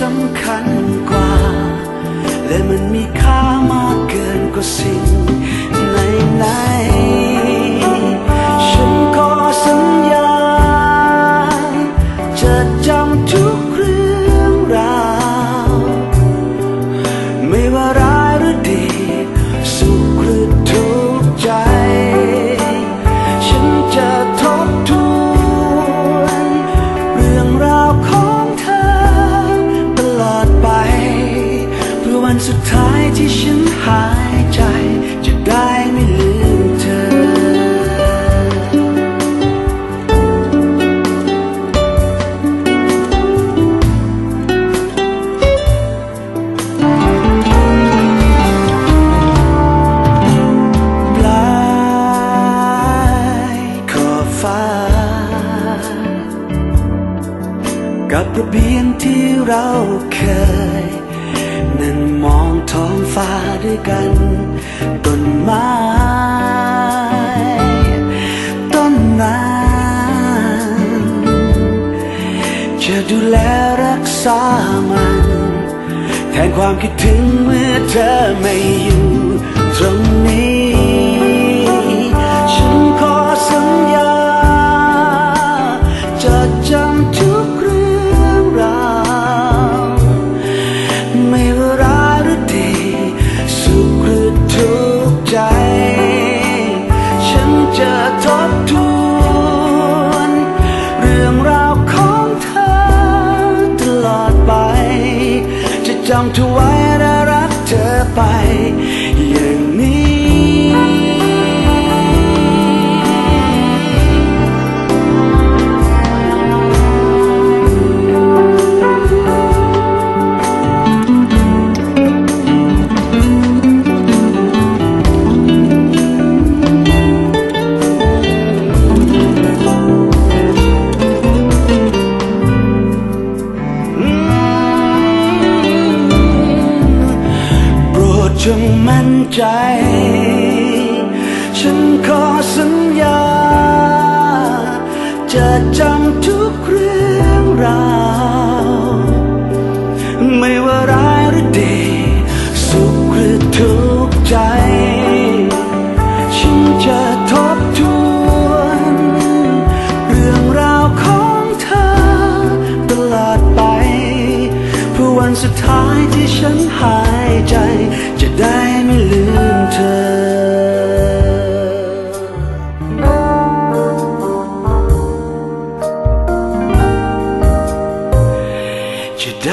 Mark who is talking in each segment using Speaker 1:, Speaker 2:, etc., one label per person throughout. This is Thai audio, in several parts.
Speaker 1: สำคัญกว่า และมันมีค่ามากเกินกว่าสิ่งไหนไหนๆ กับระเบียงที่เราเคย นั่นมองท้องฟ้าด้วยกันต้นไม้ต้นนั้นจะดูแลรักษามัน แทนความคิดถึงเมื่อเธอไม่อยู่ตรงนี้ ใจ ฉันจะทบทวน เรื่องราวของเธอตลอดไป จะจำเธอไว้และรักเธอไป อย่างนี้ สัญญา จะจำทุกเรื่องราว ไม่ว่าร้ายหรือดี สุขหรือทุกข์ใจ ฉันจะทบทวน เรื่องราวของเธอ ตลอดไป เพื่อวันสุดท้ายที่ฉันหายใจ จะได้ไม่ลืมเธอ จ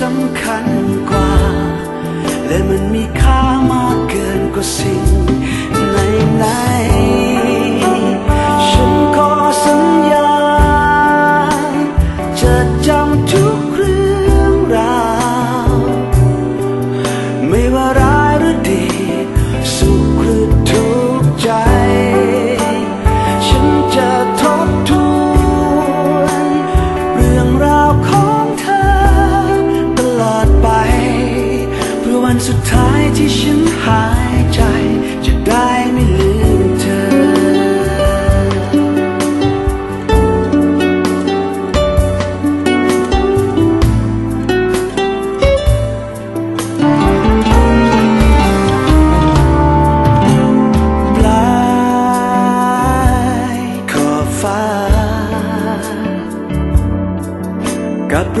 Speaker 1: สำคัญกว่า และมันมีค่ามากเกินกว่าสิ่งไหนไหนๆ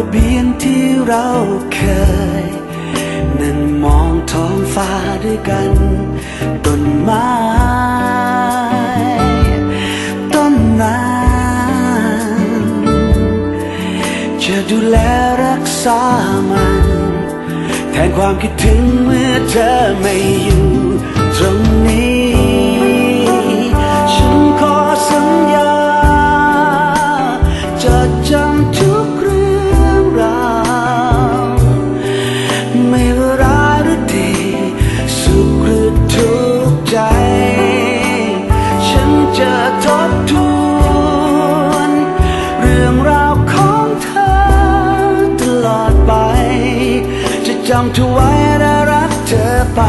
Speaker 1: ระเบียงที่เราเคย นั่นมองท้องฟ้าด้วยกัน ต้นไม้ ต้นนั้น จะดูแลรักษามัน แทนความคิดถึงเมื่อเธอไม่อยู่ตรงนี้ ใจ ฉันจะทบทวน เรื่องราวของเธอตลอดไป จะจำเธอไว้และรักเธอไป